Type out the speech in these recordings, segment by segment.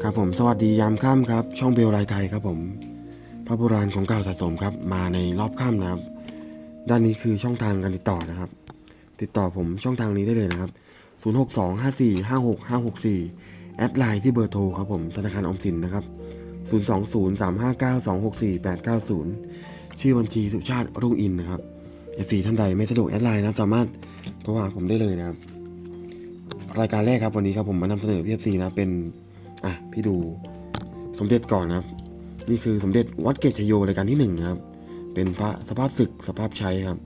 ครับผมสวัสดียามค่ำครับ ช่องเบลไลไทยครับผม พระโบราณของเก่าสะสมครับ มาในรอบค่ำนะครับ ด้านนี้คือช่องทางการติดต่อนะครับ ติดต่อผมช่องทางนี้ได้เลยนะครับ 0625456564 แอดไลน์ที่เบอร์โทรครับผมธนาคารอมสินนะครับ 020359264ชื่อบัญชีสุชาติรุ่งอินนะครับ F4 ท่านใดไม่สะดวกแอดไลน์นะสามารถโทรหาผมได้เลยนะครับ รายการแรกครับวันนี้ครับผมมานำเสนอพี่ F4 นะเป็น อะพี่ดูสมเด็จก่อนนะครับ นี่คือสมเด็จวัดเกตชโยรายการที่หนึ่งนะครับ เป็นพระสภาพศึกสภาพใช้ครับ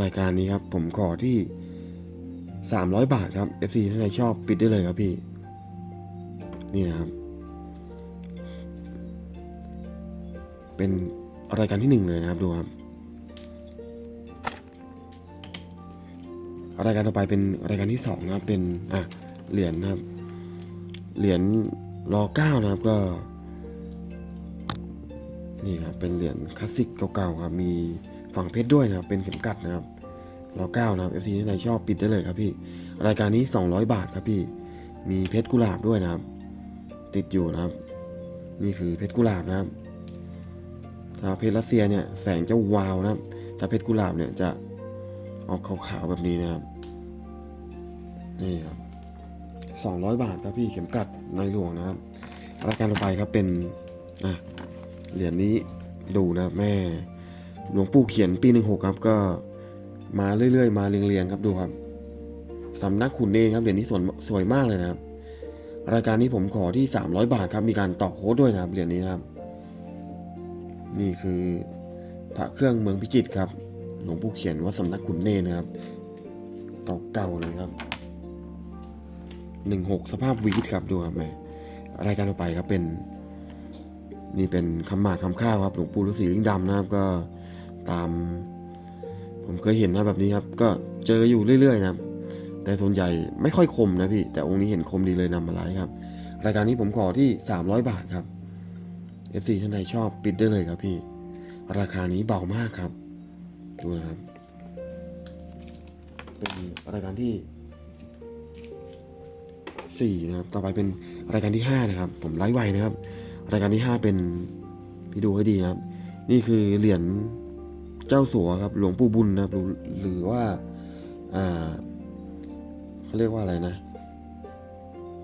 รายการนี้ครับผมขอที่ 300 บาทครับ FC ท่านใดชอบปิดได้เลยครับพี่ นี่นะครับ เป็นรายการที่หนึ่งเลยนะครับดูครับรายการต่อไปเป็นรายการที่สองนะครับเป็นอะ เหรียญนะครับ เหรียญรอเก้านะครับก็ นี่ครับเป็นเหรียญคลาสสิกเก่าๆครับมีฝั่งเพชรด้วยนะครับ เป็นเข็มกลัดนะครับรอเก้านะครับ FC ที่ไหนชอบปิดได้เลยครับพี่ รายการนี้ 200 บาทครับพี่ มีเพชรกุหลาบด้วยนะครับ ติดอยู่นะครับ นี่คือเพชรกุหลาบนะครับถ้าเพชรรัสเซียเนี่ยแสงจะวาวนะครับถ้าเพชรกุหลาบเนี่ยจะออกขาวๆแบบนี้นะครับนี่ครับ สองร้อยบาทครับพี่เข็มกลัดในหลวงนะครับรายการต่อไปครับเป็นอะเหรียญนี้ดูนะแม่หลวงปู่เขียนปีหนึ่งหกครับก็มาเรื่อย ๆ มาเรียงๆครับดูครับสำนักขุนเองครับเหรียญนี้สวยสวยมากเลยนะครับ รายการนี้ผมขอที่ 300 บาทครับมีการต่อโค้ดด้วยนะครับเหรียญนี้นะครับ นี่คือพระเครื่องเมืองพิจิตรครับ หลวงปู่เขียนวัดสำนักขุนเนนะครับ เก่าๆเลยครับ หนึ่งหกสภาพวีดครับดูครับแม่รายการต่อไปครับเป็น นี่เป็นคำหมากคำข้าวครับหลวงปู่ฤาษีลิงดำนะครับก็ตาม ผมเคยเห็นนะแบบนี้ครับ ก็เจออยู่เรื่อยๆนะครับแต่ส่วนใหญ่ไม่ค่อยคมนะพี่ แต่องค์นี้เห็นคมดีเลยนำมาไลฟ์ครับ รายการนี้ผมขอที่ 300 บาทครับ FC ท่านใดชอบปิดได้เลยครับพี่ ราคานี้เบามากครับ ดูนะครับ เป็นรายการที่ สี่นะครับต่อไปเป็นรายการที่ห้านะครับ ผมไลฟ์ไวนะครับ รายการที่ห้าเป็นพี่ดูให้ดีนะครับ นี่คือเหรียญเจ้าสัวครับ หลวงปู่บุญนะครับหรือหรือว่าอ่าเขาเรียกว่าอะไรนะ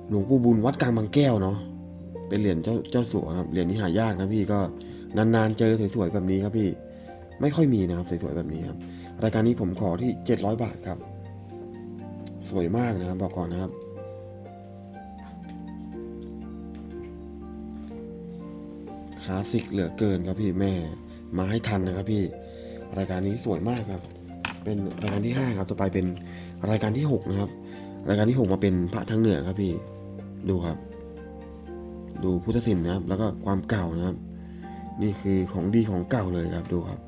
หลวงปู่บุญวัดกลางบางแก้วเนาะเป็นเหรียญเจ้าเจ้าสัวครับเหรียญนี้หายากนะพี่ก็นานๆเจอสวยๆแบบนี้ครับพี่ไม่ค่อยมีนะครับสวยๆแบบนี้ครับรายการนี้ผมขอที่ 700 บาทครับ สวยมากนะครับบอกก่อนนะครับ คลาสสิกเหลือเกินครับพี่แม่มาให้ทันนะครับพี่รายการนี้สวยมากครับ เป็นรายการที่5ครับต่อไปเป็นรายการที่ 6 นะครับ รายการที่ 6 มาเป็นพระทั้งเหนือครับพี่ดูครับ ดูพุทธศิลป์นะครับ แล้วก็ความเก่านะครับ นี่คือของดีของเก่าเลยครับดูครับ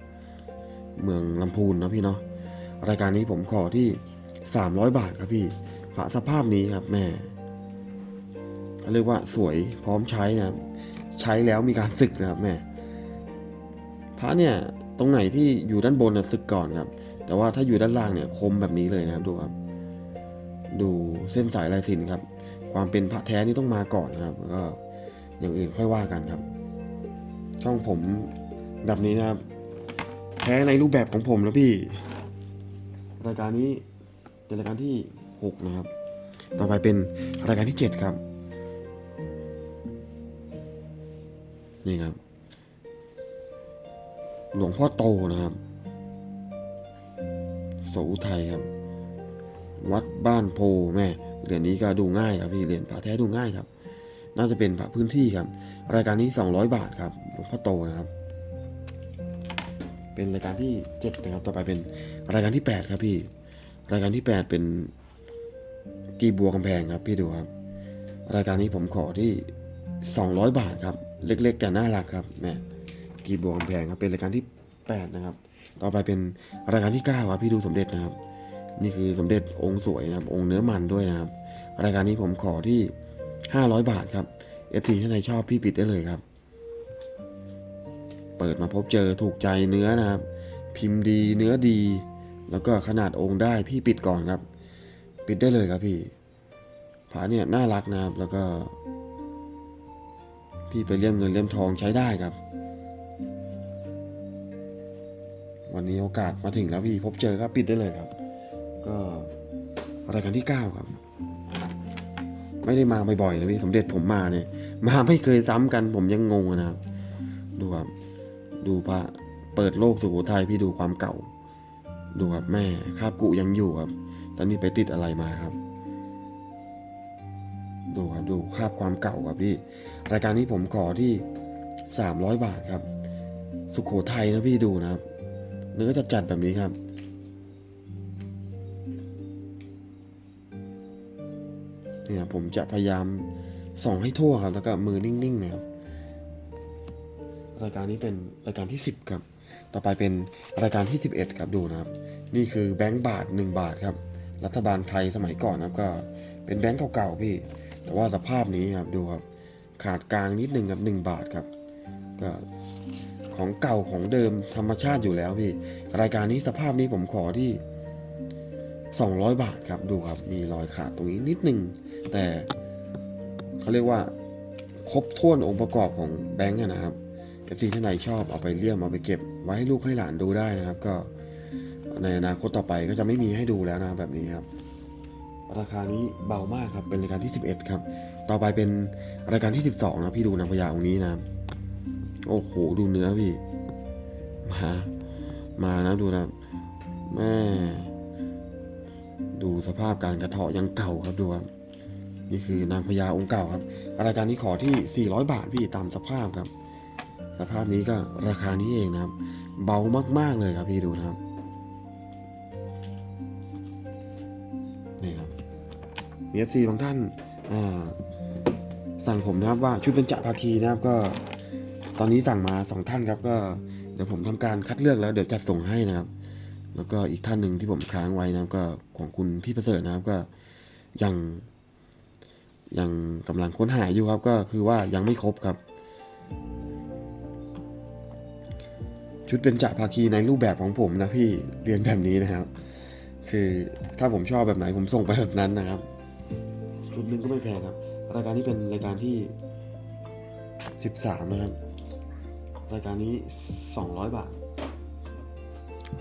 เมืองลำพูนนะพี่เนาะรายการนี้ผมขอที่ 300 บาทครับพี่พระสภาพนี้ครับแม่เขาเรียกว่าสวยพร้อมใช้นะครับ ใช้แล้วมีการสึกนะครับแม่พระเนี่ยตรงไหนที่อยู่ด้านบนเนี่ยสึกก่อนครับ แต่ว่าถ้าอยู่ด้านล่างเนี่ยคมแบบนี้เลยนะครับดูครับ ดูเส้นสายลายสินครับ ความเป็นพระแท้นี่ต้องมาก่อนนะครับแล้วก็อย่างอื่นค่อยว่ากันครับ ช่องผมแบบนี้นะครับแท้ในรูปแบบของผมแล้วพี่ รายการนี้เป็นรายการที่ 6 นะครับ ต่อไปเป็นรายการที่ 7 ครับ นี่ครับ หลวงพ่อโตนะครับ โสอุทัยครับ วัดบ้านโพแม่เหรียญนี้ก็ดูง่ายครับพี่เหรียญพระแท้ดูง่ายครับ น่าจะเป็นพระพื้นที่ครับ รายการนี้ 200 บาทครับหลวงพ่อโตนะครับ เป็นรายการที่7นะครับ ต่อไปเป็นรายการที่ 8 ครับพี่ รายการที่ 8 เป็นกีบัวกำแพงครับพี่ดูครับ รายการนี้ผมขอที่ 200 บาทครับ เล็กๆแต่น่ารักครับแม่กีบวกำแพงครับเป็นรายการที่ 8 นะครับ ต่อไปเป็นรายการที่ 9 ครับพี่ดูสมเด็จนะครับ นี่คือสมเด็จองค์สวยนะครับ องค์เนื้อมันด้วยนะครับ รายการนี้ผมขอที่ 500 บาทครับ FC ท่านใดชอบพี่ปิดได้เลยครับ เปิดมาพบเจอถูกใจเนื้อนะครับ พิมพ์ดีเนื้อดี แล้วก็ขนาดองค์ได้พี่ปิดก่อนครับ ปิดได้เลยครับพี่พพระเนี่ยน่ารักนะครับแล้วก็ พี่ไปเลี่ยมเงินเลี่ยมทองใช้ได้ครับ วันนี้โอกาสมาถึงแล้วพี่พบเจอก็ปิดได้เลยครับ ก็รายการที่เก้าครับ ไม่ได้มาบ่อยๆนะพี่สมเด็จผมมาเนี่ย มาไม่เคยซ้ำกันผมยังงงนะครับ ดูครับ ดูพระเปิดโลกสุโขทัยพี่ดูความเก่า ดูครับแม่คาบกุยังอยู่ครับ ตอนนี้ไปติดอะไรมาครับ ดูครับดูคาบความเก่าครับพี่ รายการนี้ผมขอที่สามร้อยบาทครับ สุขโขทัยนะพี่ดูนะครับ เนื้อจะจัดแบบนี้ครับ เนี่ยผมจะพยายามส่องให้ทั่วครับ แล้วก็มือนิ่งๆนะครับ รายการนี้เป็นรายการที่ 10 ครับ ต่อไปเป็นรายการที่ 11 ครับดูนะครับ นี่คือแบงก์บาท 1 บาทครับ รัฐบาลไทยสมัยก่อนนะครับก็เป็นแบงก์เก่าๆพี่ แต่ว่าสภาพนี้ครับดูครับ ขาดกลางนิดหนึ่งครับ1บาทครับก็ของเก่าของเดิมธรรมชาติอยู่แล้วพี่ รายการนี้สภาพนี้ผมขอที่ 200 บาทครับดูครับ มีรอยขาดตรงนี้นิดหนึ่งแต่เขาเรียกว่า ครบถ้วนองค์ประกอบของแบงก์นะครับเอฟซีท่านไหนชอบเอาไปเลี่ยมเอาไปเก็บ ไว้ให้ลูกให้หลานดูได้นะครับ ก็ในอนาคตต่อไปก็จะไม่มีให้ดูแล้วนะแบบนี้ครับ ราคานี้เบามากครับเป็นรายการที่ 11 ครับ ต่อไปเป็นรายการที่ 12 นะพี่ดูนางพญาองค์นี้นะ โอ้โหดูเนื้อพี่ มา มานะดูนะแม่ดูสภาพการกระเทาะยังเก่าครับดูครับนี่คือนางพญาองค์เก่าครับ รายการนี้ขอที่ 400 บาทพี่ตามสภาพครับ สภาพนี้ก็ราคานี้เองนะครับ เบามากๆเลยครับพี่ดูนะครับ มีเอฟซีบางท่านสั่งผมนะครับว่าชุดเป็นจัภาคีนะครับก็ ตอนนี้สั่งมาสองท่านครับก็เดี๋ยวผมทำการคัดเลือกแล้วเดี๋ยวจัดส่งให้นะครับ แล้วก็อีกท่านหนึ่งที่ผมค้างไว้นะครับ ก็ของคุณพี่ประเสริฐนะครับก็ยังยังกำลังค้นหาอยู่ครับ ก็คือว่ายังไม่ครบครับ ชุดเป็นจ่าภาคีในรูปแบบของผมนะพี่เรียนแบบนี้นะครับ คือถ้าผมชอบแบบไหนผมส่งไปแบบนั้นนะครับ ชุดหนึงก็ไม่แพงครับ รายการนี้เป็นรายการที่ 13 นะครับ รายการนี้ 200 บาท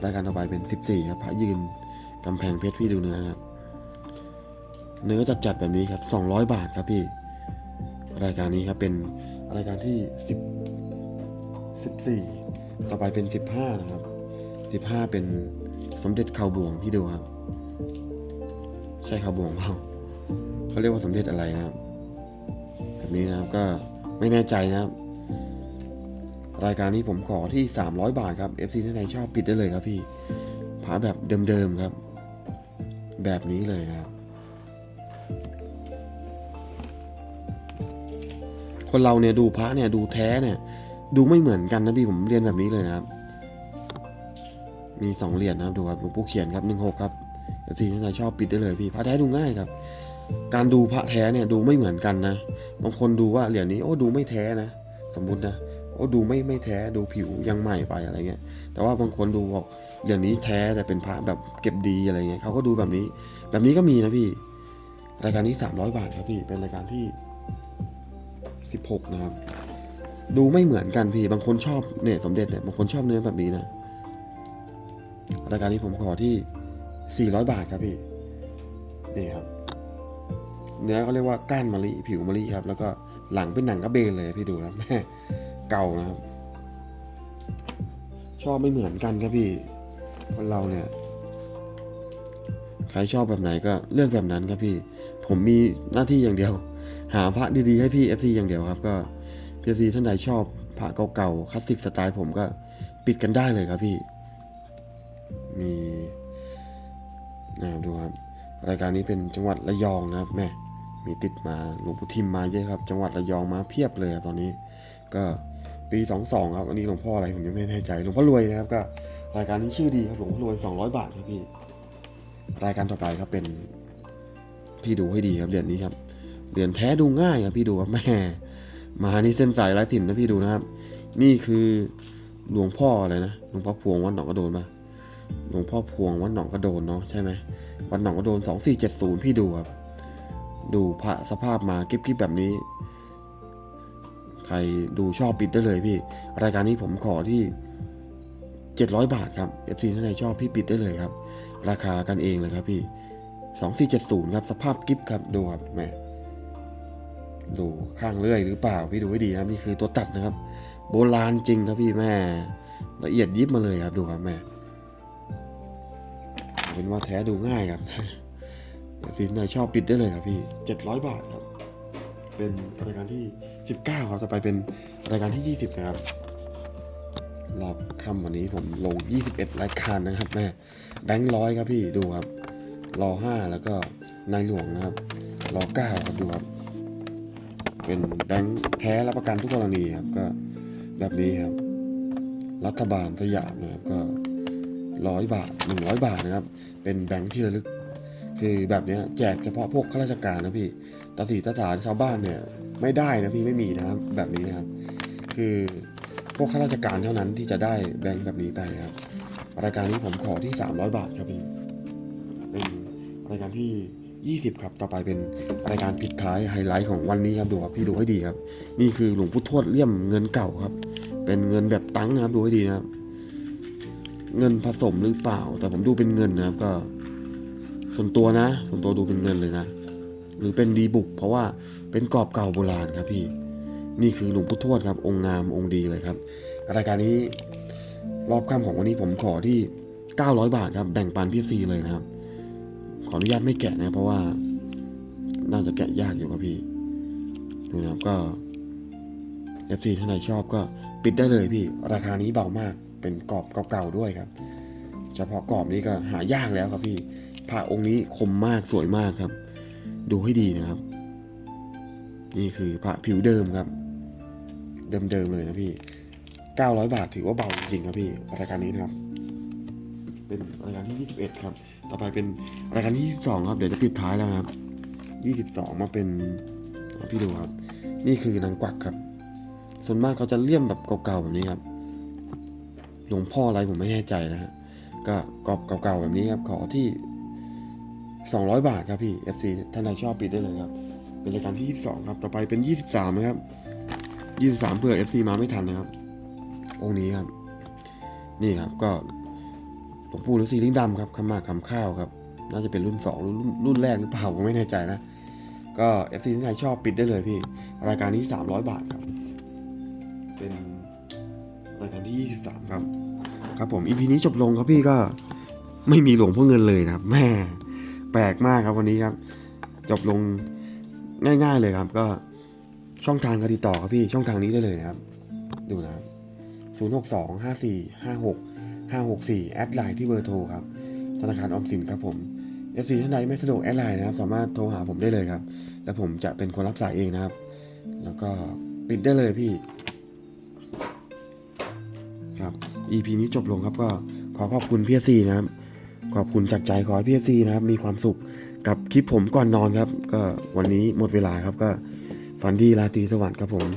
รายการต่อไปเป็น 14 ครับพระยืนกำแพงเพชรพี่ดูเนื้อครับ เนื้อจัดจัดแบบนี้ครับ 200 บาทครับพี่ รายการนี้ครับเป็นรายการที่ 10 14 ต่อไปเป็น 15 นะครับ 15 เป็นสมเด็จข่าวบวงพี่ดูครับ ใช่ข่าวบวงเปล่า เขาเรียกว่าสมเด็จอะไรนะครับ แบบนี้นะครับก็ไม่แน่ใจนะครับ รายการนี้ผมขอที่ 300 บาทครับ FC ท่านใดชอบปิดได้เลยครับพี่ผาแบบเดิมๆครับ แบบนี้เลยนะครับ คนเราเนี่ยดูพระเนี่ยดูแท้เนี่ย ดูไม่เหมือนกันนะพี่ผมเรียนแบบนี้เลยนะครับมีสองเหรียญนะครับดูครับหลวงปู่เขียนครับหนึ่งหกครับ FC ท่านใดชอบปิดได้เลยพี่พระแท้ดูง่ายครับ การดูพระแท้เนี่ยดูไม่เหมือนกันนะบางคนดูว่าเหรียญนี้โอ้ดูไม่แท้นะ สมมตินะโอ้ดูไม่ไม่แท้ดูผิวยังใหม่ไปอะไรเงี้ยแต่ว่าบางคนดูบอกเหรียญนี้แท้แต่เป็นพระแบบเก็บดีอะไรเงี้ยเขาก็ดูแบบนี้ แบบนี้ก็มีนะพี่ รายการนี้ 300 บาทครับพี่เป็นรายการที่ 16 นะครับ ดูไม่เหมือนกันพี่บางคนชอบเนี่ยสมเด็จเนี่ยบางคนชอบเนื้อแบบนี้นะรายการนี้ผมขอที่ 400 บาทครับพี่นี่ครับ เนื้อเขาเรียกว่าก้านมะลิผิวมะลิครับ แล้วก็หลังเป็นหนังกระเบนเลยพี่ดูนะแม่เก่านะครับ ชอบไม่เหมือนกันครับพี่คนเราเนี่ยใครชอบแบบไหนก็เลือกแบบนั้นครับพี่ ผมมีหน้าที่อย่างเดียว หาพระดีๆให้พี่ FC อย่างเดียวครับ ก็พี่ FC ท่านใดชอบพระเก่าๆคลาสสิกสไตล์ผมก็ปิดกันได้เลยครับพี่ มีนะครับดูครับ รายการนี้เป็นจังหวัดระยองนะครับแม่ มีติดมาหลวงปู่ทิมมาเยอะครับ จังหวัดระยองมาเพียบเลยตอนนี้ ก็ปี 22 ครับ อันนี้หลวงพ่ออะไรผมยังไม่แน่ใจ หลวงพ่อรวยนะครับก็รายการนี้ชื่อดีครับหลวงพ่อรวย 200 บาทครับพี่ รายการต่อไปครับเป็นพี่ดูให้ดีครับเหรียญนี้ครับเหรียญแท้ดูง่ายครับพี่ดูครับแม่มานี่เส้นสายลายสินนะพี่ดูนะครับ นี่คือหลวงพ่ออะไรนะหลวงพ่อพวงวัดหนองกระโดนปะหลวงพ่อพวงวัดหนองกระโดนเนาะใช่ไหมวัดหนองกระโดน 2470 พี่ดูครับ ดูพระสภาพมากิ๊บๆแบบนี้ ใครดูชอบปิดได้เลยพี่ รายการนี้ผมขอที่ 700 บาทครับ FC ท่านใดชอบพี่ปิดได้เลยครับ ราคากันเองเลยครับพี่ 2470 ครับสภาพกิฟครับดูครับแหม่ดูข้างเลื่อยหรือเปล่าพี่ดูให้ดีครับนี่คือตัวตัดนะครับ โบราณจริงครับพี่แม่ละเอียดยิบมาเลยครับดูครับแม่เป็นว่าแท้ดูง่ายครับ FC ท่านใดชอบปิดได้เลยครับพี่ 700 บาทครับ เป็นรายการที่ 19 ครับ ต่อไปเป็นรายการที่ 20 นะครับรอบค่ำวันนี้ผมลง 21 รายการนะครับแม่แบงค์ร้อยครับพี่ดูครับรอห้าแล้วก็นายหลวงนะครับรอเก้าครับดูครับเป็นแบงค์แท้รับประกันทุกกรณีครับก็แบบนี้ครับ รัฐบาลสยามนะครับก็ร้อยบาทหนึ่งร้อยบาทนะครับ เป็นแบงค์ที่ระลึก คือแบบนี้แจกเฉพาะพวกข้าราชการนะพี่ตาสีตาสารชาวบ้านเนี่ยไม่ได้นะพี่ไม่มีนะครับแบบนี้นะครับ คือพวกข้าราชการเท่านั้นที่จะได้แบงค์แบบนี้ไปครับรายการนี้ผมขอที่ 300 บาทครับพี่เป็นรายการที่ 20 ครับ ต่อไปเป็นรายการปิดท้ายไฮไลท์ของวันนี้ครับดูครับพี่ดูให้ดีครับ นี่คือหลวงพุททวดเลี่ยมเงินเก่าครับ เป็นเงินแบบตังค์นะครับดูให้ดีนะครับ เงินผสมหรือเปล่า แต่ผมดูเป็นเงินนะครับก็ ส่วนตัวนะ ส่วนตัวดูเป็นเงินเลยนะ หรือเป็นดีบุก เพราะว่าเป็นกรอบเก่าโบราณครับพี่ นี่คือหลวงพุททวดครับ องค์งามองค์ดีเลยครับ รายการนี้รอบค่ำของวันนี้ผมขอที่ 900 บาทครับ แบ่งปันพี่ซีเลยนะครับ ขออนุญาตไม่แกะนะ เพราะว่า น่าจะแกะยากอยู่ครับพี่ดูนะครับก็ FC ท่านใดชอบก็ปิดได้เลยพี่ ราคานี้เบามาก เป็นกรอบเก่าๆด้วยครับ เฉพาะกรอบนี้ก็หายากแล้วครับพี่ พระองค์นี้คมมากสวยมากครับ ดูให้ดีนะครับ นี่คือพระผิวเดิมครับ เดิมๆเลยนะพี่ 900 บาทถือว่าเบาจริงครับพี่รายการนี้นะครับ เป็นรายการที่ 21 ครับ ต่อไปเป็นรายการที่22ครับ เดี๋ยวจะปิดท้ายแล้วนะครับ 22 มาเป็นพี่ดูครับ นี่คือนางกวักครับ ส่วนมากเขาจะเลี่ยมแบบเก่าๆแบบนี้ครับ หลวงพ่ออะไรผมไม่แน่ใจนะฮะก็กรอบเก่าๆแบบนี้ครับขอที่ 200 บาทครับพี่ FC ท่านใดชอบปิดได้เลยครับ เป็นรายการที่ 22 ครับ ต่อไปเป็น 23นะครับ23เพื่อ FC มาไม่ทันนะครับ องค์นี้ครับ นี่ครับก็หลวงปู่ฤาษีลิงดำครับคำมาคำข้าวครับ น่าจะเป็นรุ่น2รุ่นรุ่นแรกหรือเปล่าผมไม่แน่ใจนะ ก็ FC ท่านใดชอบปิดได้เลยพี่ รายการนี้ 300 บาทครับ เป็นรายการที่ 23 ครับ ครับผม EP นี้จบลงครับพี่ก็ไม่มีหลวงพ่อเงินเลยนะครับแม่ ปลกมากครับวันนี้ครับ จบลงง่าย ๆเลยครับ ก็ช่องทางการติดต่อครับพี่ช่องทางนี้ได้เลยนะครับ ดูนะ0 6 2 5 4 5 6 5 6 4 แอดไลน์ที่เบอร์โทรครับ ธนาคารออมสินครับผม FC ท่านใดไม่สะดวกแอดไลน์นะครับ สามารถโทรหาผมได้เลยครับ แล้วผมจะเป็นคนรับสายเองนะครับ แล้วก็ปิดได้เลยพี่ ครับ EP นี้จบลงครับก็ขอขอบคุณพี่ซีนะครับ ขอบคุณจากใจขอให้พี่ซีนะครับมีความสุขกับคลิปผมก่อนนอนครับ ก็วันนี้หมดเวลาครับก็ฝันดีราตรีสวัสดิ์ครับผม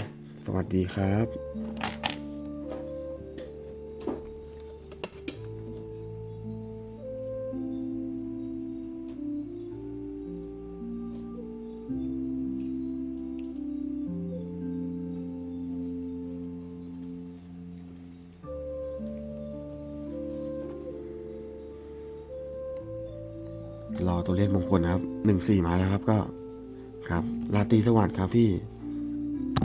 สวัสดีครับ รอตัวเลขมงคลนะครับหนึ่งสี่มาแล้วครับก็ครับราตรีสวัสดิ์ครับพี่